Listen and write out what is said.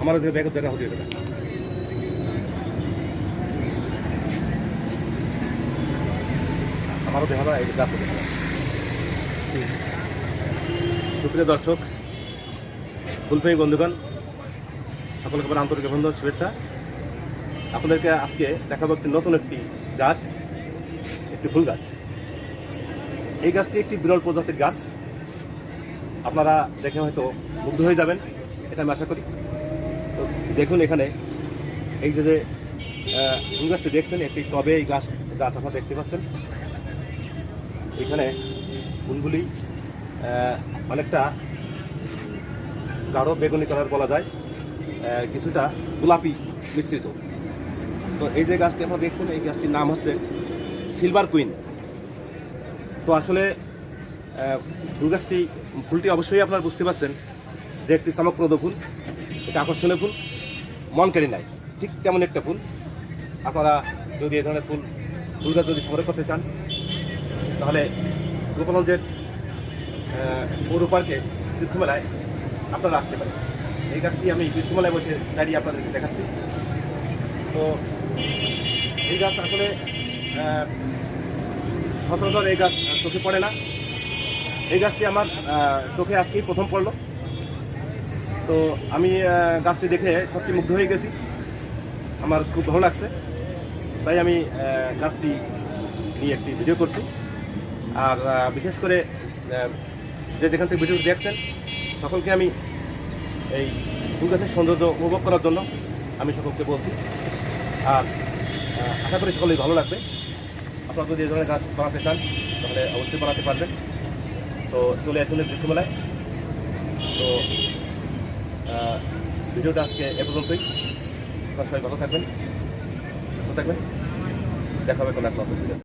আমার ব্যাগের দেখা হতে পারে। আমারও দেখা এটা সুপ্রিয় দর্শক, ফুলফেমি বন্ধুগণ, সকলকে আমার আন্তরিক অভিনন্দন, শুভেচ্ছা। আপনাদেরকে আজকে দেখাবো একটি নতুন একটি গাছ, একটি ফুল গাছ। এই গাছটি একটি বিরল প্রজাতির গাছ। আপনারা দেখে হয়তো মুগ্ধ হয়ে যাবেন, এটা আমি আশা করি। তো দেখুন এখানে, এই যে ফুল গাছটি দেখছেন, একটি টবে এই গাছ গাছ আপনারা দেখতে পাচ্ছেন। এখানে ফুলগুলি অনেকটা গাঢ় বেগুনি কালার বলা যায় কিছুটা গোলাপি মিশ্রিত। তো এই যে গাছটি আপনারা দেখছেন, এই গাছটির নাম হচ্ছে সিলভার কুইন। তো আসলে ফুল গাছটি, ফুলটি অবশ্যই আপনারা বুঝতে পারছেন যে একটি চমকপ্রদ ফুল। এটা আকর্ষণীয় ফুল। মন কেড়ে নেয়। ঠিক তেমন একটা ফুল। আপনারা যদি এ ধরনের ফুল গাছ যদি সংগ্রহ করতে চান, তাহলে গোপালগঞ্জের পৌর পার্কে তীর্থমেলায় আপনারা আসতে পারেন। এই গাছটি আমি তীর্থমেলায় বসে দাঁড়িয়ে আপনাদেরকে দেখাচ্ছি। তো এই গাছ আসলে সচরাচর এই গাছ চোখে পড়ে না। এই গাছটি আমার চোখে আজকেই প্রথম পড়ল। তো আমি গাছটি দেখে সত্যি মুগ্ধ হয়ে গেছি। আমার খুব ভালো লাগছে। তাই আমি গাছটি নিয়ে একটি ভিডিও করছি। আর বিশেষ করে যে যেখান থেকে ভিডিও দেখছেন, সকলকে আমি এই ফুল গাছের সৌন্দর্য উপভোগ করার জন্য আমি সকলকে বলছি। আর আশা করি সকলেই ভালো লাগবে। আপনারা যদি এই ধরনের গাছ বানাতে চান, তাহলে অবশ্যই বানাতে পারবেন। তো চলে আসুন বৃক্ষমেলায়। তো ভিডিওটা আজকে এ পর্যন্তই। আপনার সবাই ভালো থাকবেন, সুস্থ থাকবেন। দেখা হবে কোনো এক নতুন ভিডিও